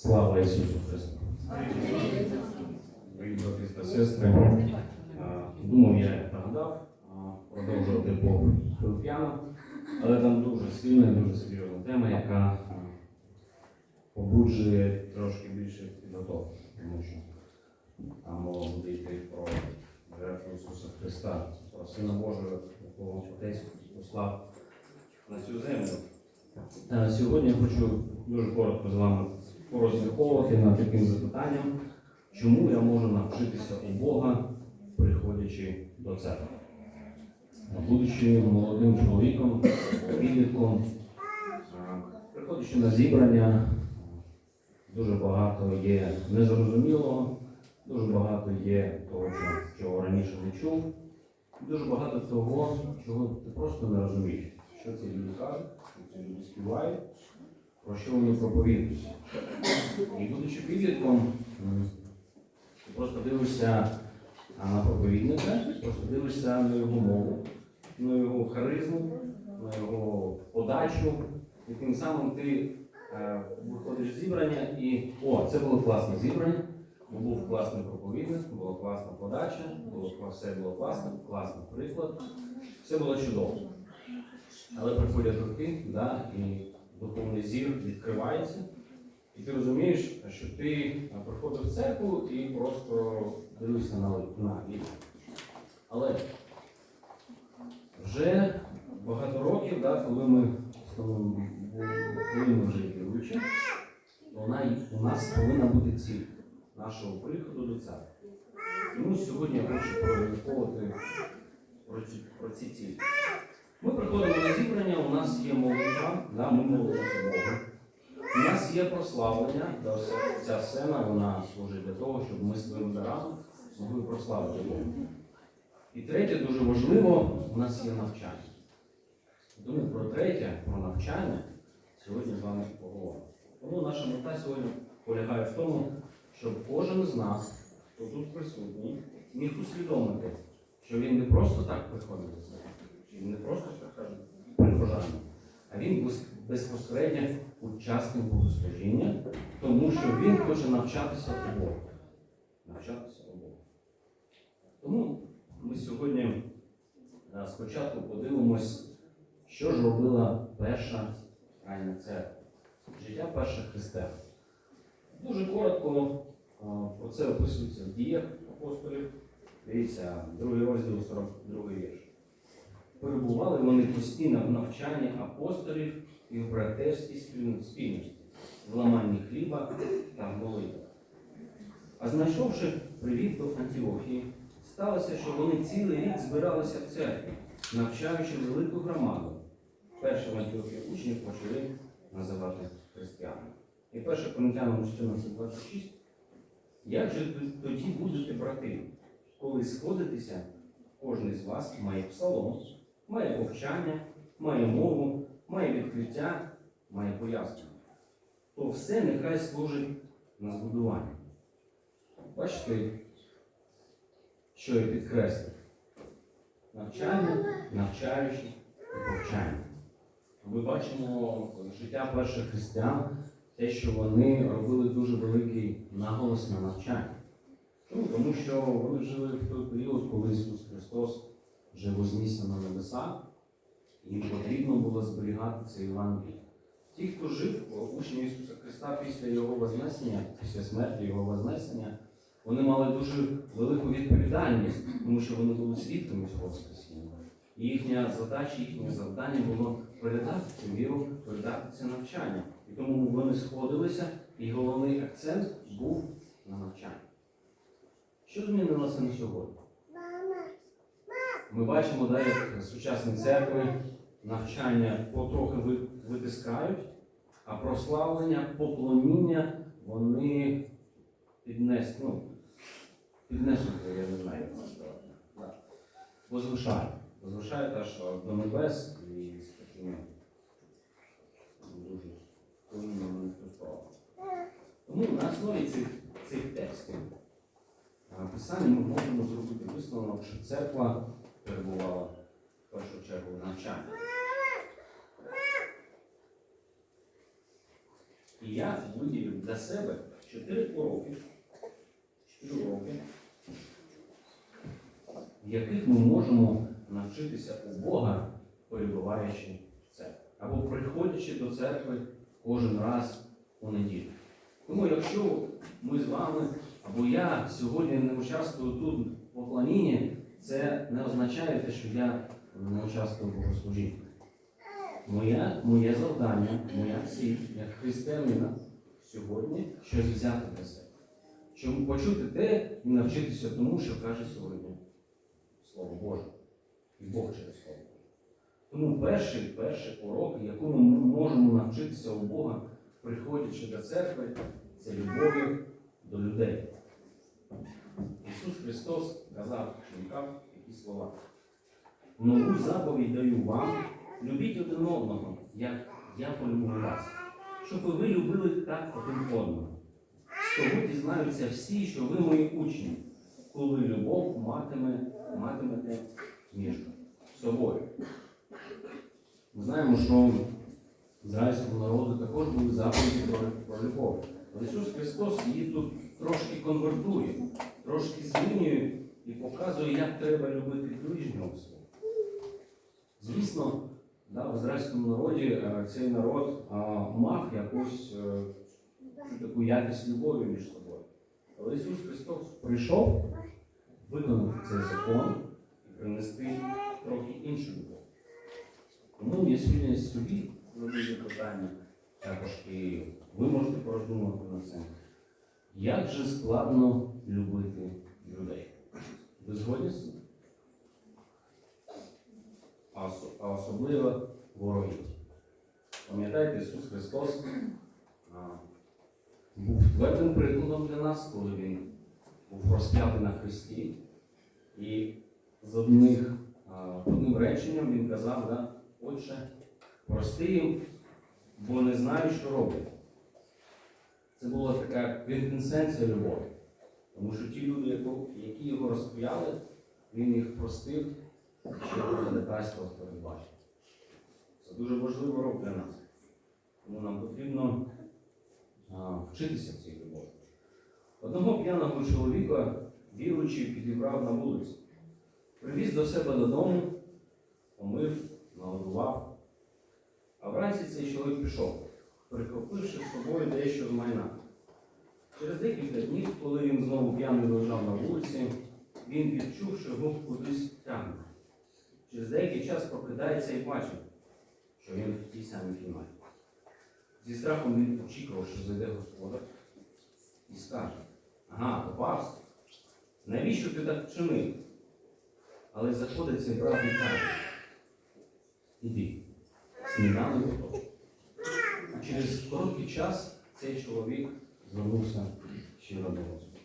Слава Ісусу Христу! Брати та сестри, думав, я нагадав, е, продовжувати по Филип'яну, але там дуже сильна і дуже серйозна тема, яка побуджує трошки більше підготовки, тому що там мова буде йти про жертву Ісуса Христа, про Сина Божого, якого Отець послав на цю землю. Сьогодні я хочу дуже коротко з вами порозмірковувати над таким запитанням, чому я можу навчитися у Бога, приходячи до церкви. Будучи молодим чоловіком, підлітком, приходячи на зібрання, дуже багато є незрозумілого, дуже багато є того, чого раніше не чув, дуже багато того, чого ти просто не розумієш, що ці люди кажуть, що ці люди співають, про що вони проповідують. І будучи підлітком, ти просто дивишся на проповідника, просто дивишся на його мову, на його харизму, на його подачу. І тим самим ти е, виходиш з зібрання і о, це було класне зібрання, був класний проповідник, була класна подача, було все було класно, класний приклад, все було чудово. Але приходять роки, да, і духовний зір відкривається, і ти розумієш, що ти е, приходив в церкву і просто дивишся на, на. Але вже багато років, да, коли ми коли ми вже віруючі, то вона, у нас повинна бути ціль нашого приходу до церкви. Тому сьогодні я хочу прораховувати про ці, про ці цілі. Ми приходимо на зібрання, у нас є молитва, да, ми молимося Богу. У нас є прославлення, да, ця сцена вона служить для того, щоб ми своїм дарами могли прославити Бога. І третє, дуже важливо, у нас є навчання. Тому про третє, про навчання сьогодні з вами поговоримо. Тому наша мета сьогодні полягає в тому, щоб кожен з нас, хто тут присутній, міг усвідомити, що він не просто так приходить до він не просто прихожанин, а він безпосередньо учасник богослужіння, тому що він хоче навчатися у Бога. Навчатися у. Тому ми сьогодні е, спочатку подивимось, що ж робила перша рання церква, життя перших християн. Дуже коротко е, про це описується в діях апостолів. Дивіться, другий розділ 42 вірш. Перебували вони постійно в навчанні апостолів і в братерській спільності, в ламанні хліба та в. А знайшовши привіт до Антіохії, сталося, що вони цілий рік збиралися в церкві, навчаючи велику громаду. Перші в Антіохії учнів почали називати християнами. І 1 Коринтянам 14.26. Як же тоді будете брати, коли сходитеся, кожен з вас має псалом, має повчання, має мову, має відкриття, має пояснення. То все нехай служить на збудування. Бачите, що я підкреслив? Навчання, навчаючі і повчання. Ми бачимо життя перших християн, те, що вони робили дуже великий наголос на навчання. Чому? Тому що вони жили в той період, вже вознісся на небеса, їм потрібно було зберігати це Євангеліє. Ті, хто жив, учні Ісуса Христа після Його вознесення, після смерті Його вознесення, вони мали дуже велику відповідальність, тому що вони були свідками цього Воскресіння. І їхня задача, їхнє завдання було передати цю віру, передати це навчання. І тому вони сходилися, і головний акцент був на навчанні. Що змінилося на сьогодні? Ми бачимо, да, як сучасні церкви навчання потрохи витискають, а прославлення, поклоніння вони піднес, ну, піднесуть, я не знаю, як сказати. Возвишають. Возвишають аж до небес і з такими дуже колінними словами. Тому на основі цих, цих текстів писання ми можемо зробити висновок, що церква перебувала в першу чергу в навчанні. І я виділив для себе 4 уроки, 4 уроки, в яких ми можемо навчитися у Бога, перебуваючи в церкві, або приходячи до церкви кожен раз у неділю. Тому якщо ми з вами або я сьогодні не участвую тут в поклонінні, це не означає те, що я не участвую в богослужінні. Моє, моє завдання, моя ціль як християнина сьогодні щось взяти для себе. Щоб почути те і навчитися тому, що каже сьогодні Слово Боже. І Бог через Слово Боже. Тому перший, перший урок, якому ми можемо навчитися у Бога, приходячи до церкви, це любові до людей. Ісус Христос казав ученикам такі слова. Нову заповідь даю вам, любіть один одного, як я полюбив вас, щоб ви любили так один одного. Того дізнаються всі, що ви мої учні, коли любов матиме, матимете між собою. Ми знаємо, що ізраїльському народу також були заповіді про любов. Ісус Христос її тут трошки конвертує, трошки змінює і показує, як треба любити ближнього свого. Звісно, да, в ізраїльському народі е, цей народ а, мав якусь е, таку якість любові між собою. Але Ісус Христос прийшов виконати цей закон і принести трохи іншу любов. Тому я сьогодні собі задаю питання, також і ви можете пороздумувати над цим. Як же складно любити людей? Ви згодні з? А особливо ворогів. Пам'ятаєте, Ісус Христос був твердим прикладом для нас, коли Він був розп'ятий на хресті. І з одних, одним реченням Він казав, да, Отче, прости їм, бо не знають, що роблять. Це була така квінтесенція любові. Тому що ті люди, які його розп'яли, він їх простив, ще буде декайство передбачив. Це дуже важливий урок для нас. Тому нам потрібно а, вчитися в цій любові. Одного п'яного чоловіка віруючий підібрав на вулиці, привіз до себе додому, помив, нагодував. А вранці цей чоловік пішов, прихопивши з собою дещо з майна. Через декілька днів, коли він знову п'яний лежав на вулиці, він відчув, що його кудись тягне. Через деякий час прокидається і бачить, що він в тій самій кімнаті. Зі страхом він очікував, що зайде господар і скаже: Ага, попався. Навіщо ти так вчинив? Але заходить цей брат і каже: Іди, сніданок готовий. Через короткий час цей чоловік звернувся щиро до Господа.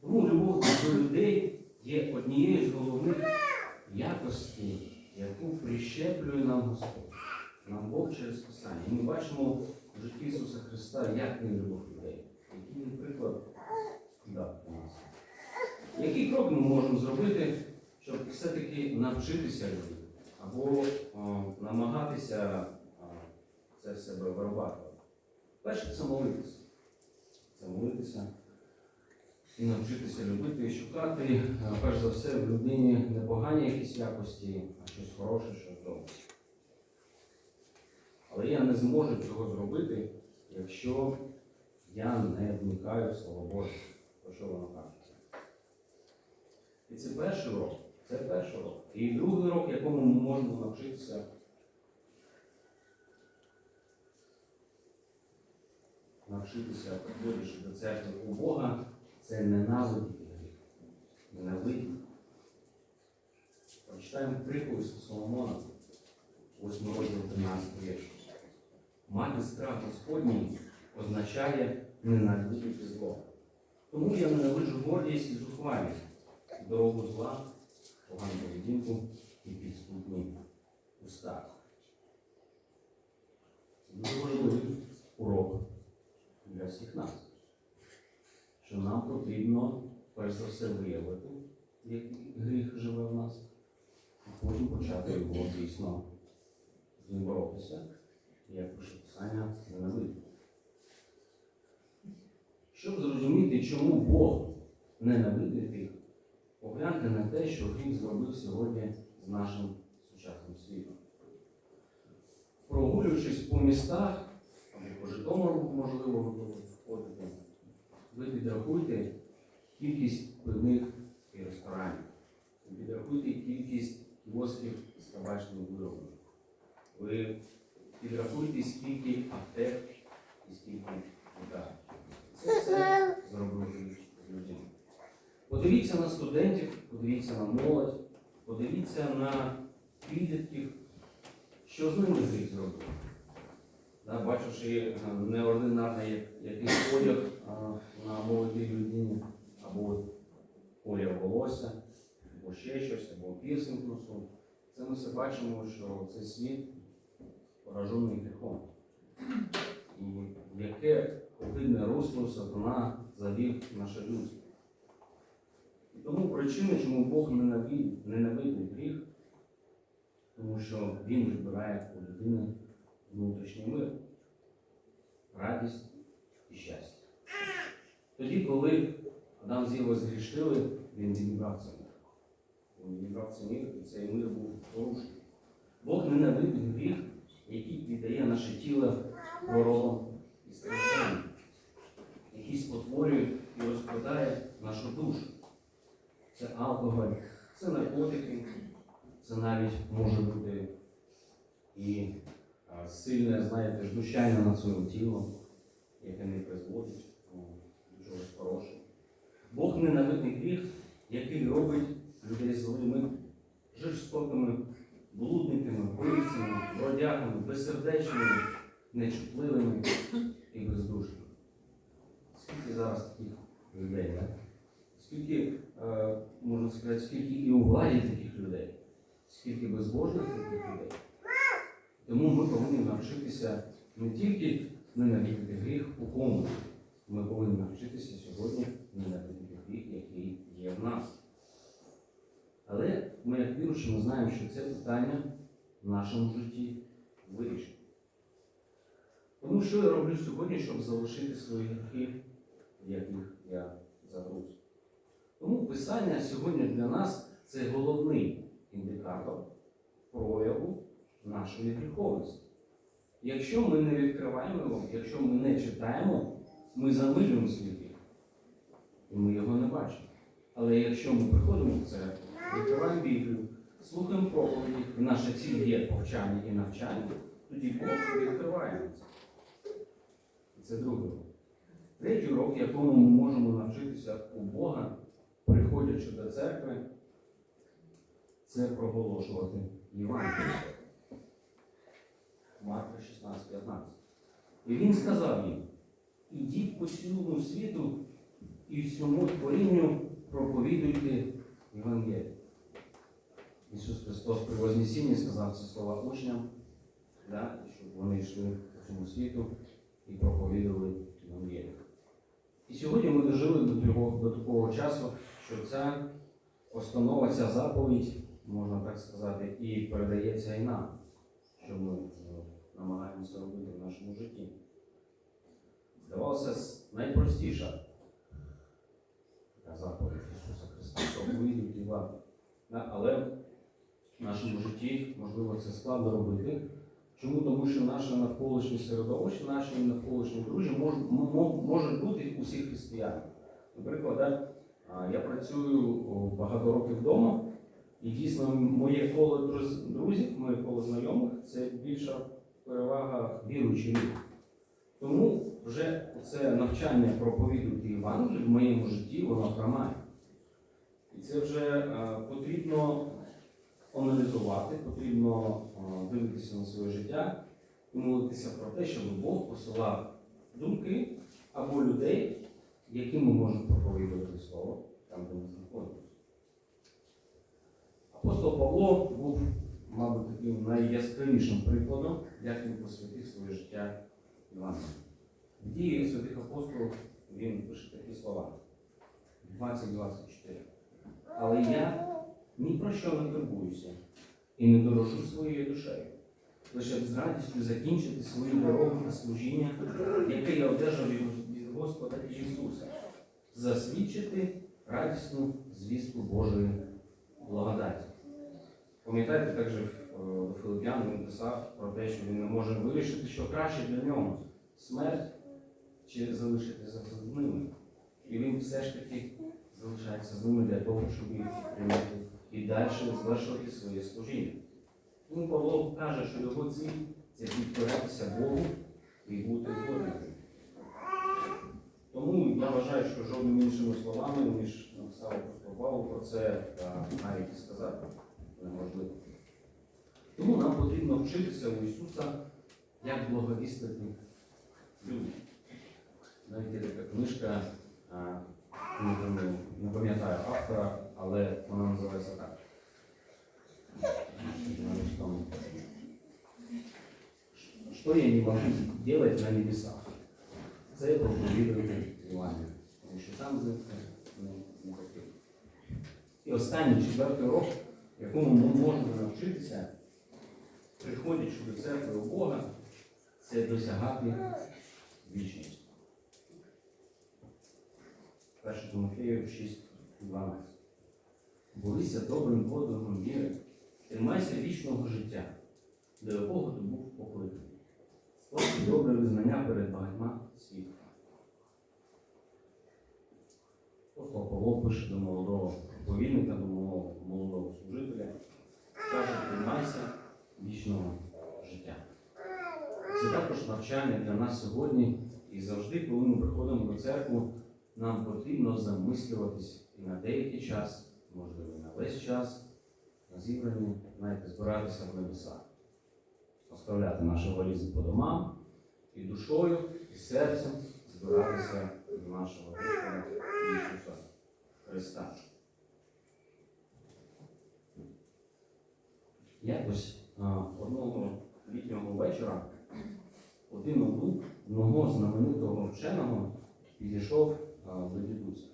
Тому любов до людей є однією з головних якостей, яку прищеплює нам Господь, нам Бог через Писання. Ми бачимо в житті Ісуса Христа, як Він любив людей, який він приклад дав для нас. Який крок ми можемо зробити, щоб все-таки навчитися любити або о, намагатися в себе вирвати? Перше це молитися. Це молитися і навчитися любити і шукати, перш за все, в людині не погані якісь якості, а щось хороше, щось добре. Але я не зможу цього зробити, якщо я не вникаю в Слово Боже, про що воно каже. І це перший урок. Це перший урок. І другий урок, якому ми можемо навчитися. Навчитися, приходячи до церкви у Бога, це ненавидіти гріх. Ненавидіти. Прочитаємо приповість Соломона, 8 розділ 13 вірш. Мати страх Господній означає ненавидіти зло. Тому я ненавиджу гордість і зухвалість, дорогу зла, погану поведінку і підступні уста. Це дуже важливий урок для всіх нас. Що нам потрібно перш за все виявити, який гріх живе в нас, і потім почати його дійсно з ним боротися, як пише Писання, ненавидіти. Щоб зрозуміти, чому Бог ненавидить гріх, погляньте на те, що гріх зробив сьогодні з нашим сучасним світом. Прогулюючись по містах, по Житомиру, можливо, ви ви підрахуйте кількість пивних і ресторанів. Ви підрахуйте кількість кіосків з табачними виробами. Ви підрахуйте, скільки аптек і скільки лікарень. Це все зробив гріх з людьми. Подивіться на студентів, подивіться на молодь, подивіться на підлітків, що з ними гріх Да, бачивши е, неординарний якийсь одяг на молодій людині, або колір волосся, або ще щось, або пірсинг носу. Це ми все бачимо, що цей світ поражений гріхом. І яке огидне русло сатана завів наше людство. І тому причина, чому Бог ненавидить гріх, тому що Він вибирає у людини внутрішній мир, радість і щастя. Тоді, коли Адам з Євою згрішили, він відібрав цей мир. Він відібрав цей мир, і цей мир був порушений. Бог ненавидить гріх, який віддає наше тіло хворобам і стражданням, який спотворює і розкладає нашу душу. Це алкоголь, це наркотики, це навіть може бути і сильне, знаєте, знущання над своїм тілом, яке не призводить ну, до чогось хорошого. Бог ненавидний гріх, який робить людей злими, жорстокими, блудниками, вбивцями, бродягами, безсердечними, нечутливими і бездушними. Скільки зараз таких людей, так? Скільки, е, можна сказати, скільки і у владі таких людей, скільки безбожних таких людей. Тому ми повинні навчитися не тільки ненавидіти гріх у кому, ми повинні навчитися сьогодні ненавидіти гріх, який є в нас. Але ми, як віруючі, ми знаємо, що це питання в нашому житті вирішено. Тому що я роблю сьогодні, щоб залишити свої гріхи, в яких я загруз. Тому писання сьогодні для нас це головний індикатор прояву нашої гріховності. Якщо ми не відкриваємо його, якщо ми не читаємо, ми замилюємо свій. І ми його не бачимо. Але якщо ми приходимо в церкву, відкриваємо Біблію, слухаємо проповіді, і наша ціль є повчання і навчання, тоді Бог відкриває це. І це другий урок. Третій урок, якому ми можемо навчитися у Бога, приходячи до церкви, це проголошувати Євангеліє. Марка 16, 15. І він сказав їм: ідіть по цілому світу і всьому творінню проповідуйте Євангеліє. Ісус Христос при Вознесінні сказав ці слова учням, да, щоб вони йшли по цьому світу і проповідували Євангеліє. І сьогодні ми дожили до, того, до такого часу, що ця постанова, ця заповідь, можна так сказати, і передається і нам, що ми е, намагаємося робити в нашому житті. Здавалося, найпростіша така заповідь Ісуса Христа, вам. Да, Але в нашому житті, можливо, це складно робити. Чому? Тому що наше навколишнє середовище, наші навколишні друзі мож, м- м- можуть бути усі християни. Наприклад, я працюю багато років вдома, і дійсно моє коло друзів, моє коло знайомих це більша перевага віруючих. Тому вже це навчання проповідувати Євангелію в моєму житті воно приймає. І це вже е, потрібно аналізувати, потрібно е, дивитися на своє життя і молитися про те, щоб Бог посилав думки або людей, яким ми можемо проповідувати слово там, де ми знаходимося. Апостол Павло був, мабуть, таким найяскравішим прикладом, як він посвятив своє життя Івангелію. В дії святих апостолів він пише такі слова 20-24. Але я ні про що не турбуюся і не дорожу своєю душею, лише з радістю закінчити свою дорогу на служіння, яке я одержав від Господа Ісуса, засвідчити радісну звістку Божої благодаті. Пам'ятаєте, також е, до Филип'ян він писав про те, що він не може вирішити, що краще для нього смерть чи залишитися з ними. І він все ж таки залишається з ними для того, щоб прийняти і далі звершувати своє служіння. Тому Павло каже, що його ціль це підкорятися Богу і бути вдоволеним. Тому я вважаю, що жодними іншими словами, ніж написав Павло, про це навіть і сказати неможливо. Тому нам потрібно вчитися у Ісуса, як благовістити людям. Навіть така книжка, не пам'ятаю- автора, але вона називається так. Что я не могу делать на небесах? Це проповідувати Івані. Тому що там з не, потрібно. І останній четвертий урок, якому ми можемо навчитися, приходячи до церкви у Бога, це досягати вічності. 1 Тимофею 6.12. Борися добрим подвигом віри, тримайся вічного життя, до якого ти був покликаний. Спроси добре визнання перед багатьма світами. Апостол Павло пише до молодого проповідника, до молодого, служителя, каже, тримайся вічного життя. Це також навчання для нас сьогодні. І завжди, коли ми приходимо до церкви, нам потрібно замислюватись і на деякий час, можливо, на весь час, на зібранні, знаєте, збиратися в небесах, оставляти наші валізи по домам і душою, і серцем збиратися нашого Господа Ісуса Христа. Якось одного літнього вечора один онук одного знаменитого вченого підійшов до дідуся.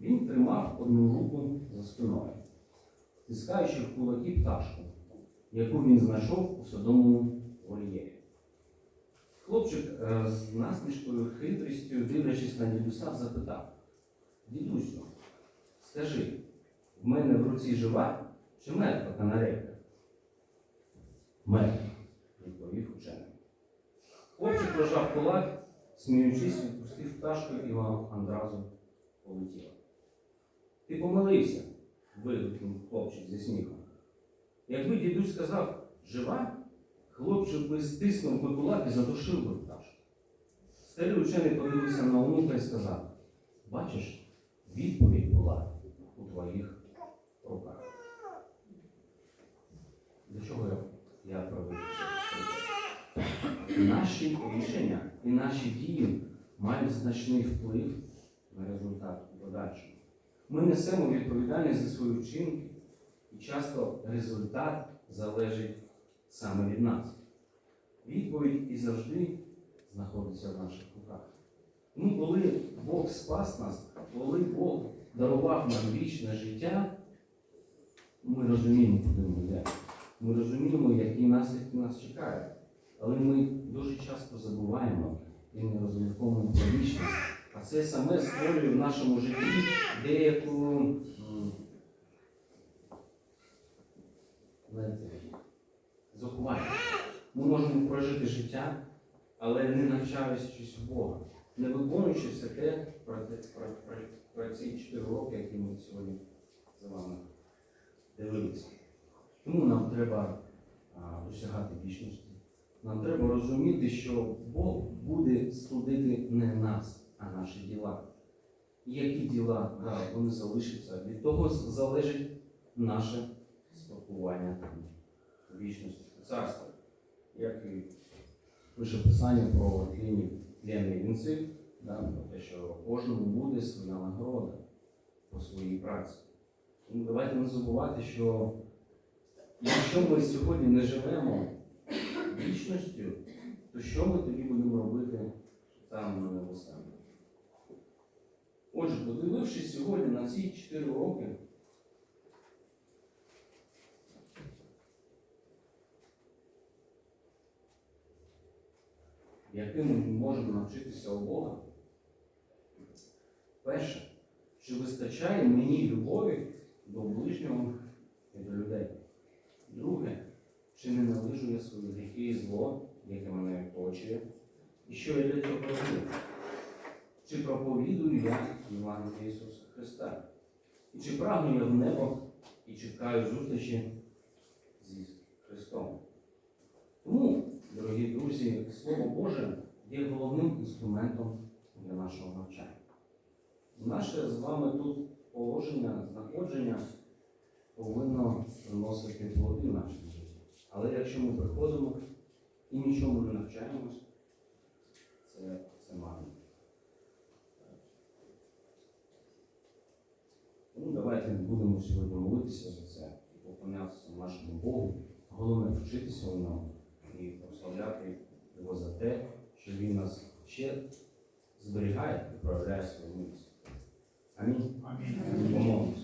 Він тримав одну руку за спиною, стискаючи в кулаки пташку, яку він знайшов у садовому вольєрі. Хлопчик е, з насмішкою хитрістю, дивлячись на дідуся, запитав: Дідусю, скажи, в мене в руці жива чи мертва канарейка? Мертва, відповів учений. Хлопчик прожав кулак, сміючись, відпустив пташку і вона одразу полетіла. Ти помилився, вигукнув хлопчик зі сміхом. Якби дідусь сказав жива, хлопчик би стиснув би кулак і задушив би пташку. Старий учений подивився на онука і сказав: бачиш, відповідь була у твоїх руках. Для чого я, я проведу це? Наші рішення і наші дії мають значний вплив на результат у подальшому. Ми несемо відповідальність за свої вчинки, і часто результат залежить саме від нас. Відповідь і завжди знаходиться в наших руках. Тому, коли Бог спас нас, коли Бог дарував нам вічне життя, ми розуміємо, куди ми йдемо. Ми розуміємо, які наслідки нас чекають. Але ми дуже часто забуваємо і не розмірковуємо про вічність. А це саме створює в нашому житті деяку знаєте, заховання. Ми можемо прожити життя, але не навчаючись у Бога, не виконуючи все те про, про, про, про ці чотири роки, які ми сьогодні з вами дивилися. Тому нам треба а, досягати вічності. Нам треба розуміти, що Бог буде судити не нас, а наші діла. Які діла, да, вони залишаться. Від того залежить наше спілкування в вічності в царстві. Як і пише Писання про тлінні тлінні вінці, да, про те, що кожному буде своя нагорода по своїй праці. Тому давайте не забувати, що якщо ми сьогодні не живемо вічністю, то що ми тоді будемо робити там на небесах? Отже, подивившись сьогодні на ці 4 роки, яким ми можемо навчитися у Бога, Перше, чи вистачає мені любові до ближнього і до людей? Друге, чи не належу я свої гріхи і зло, яке мене оточує? І що я для цього роблю? Чи проповідую я Євангелія Ісуса Христа? І чи прагну я в небо і чекаю зустрічі зі Христом? Тому, дорогі друзі, Слово Боже є головним інструментом для нашого навчання. Наше з вами тут положення, знаходження повинно приносити плоди в нашій житті. Але якщо ми приходимо і нічому не навчаємось, це, це марно. Тому давайте будемо сьогодні молитися за це і поклонятися нашому Богу. Головне вчитися у ньому і прославляти Його за те, що Він нас ще зберігає і проявляє свою милість. Амінь. Амінь. Амінь. Амінь.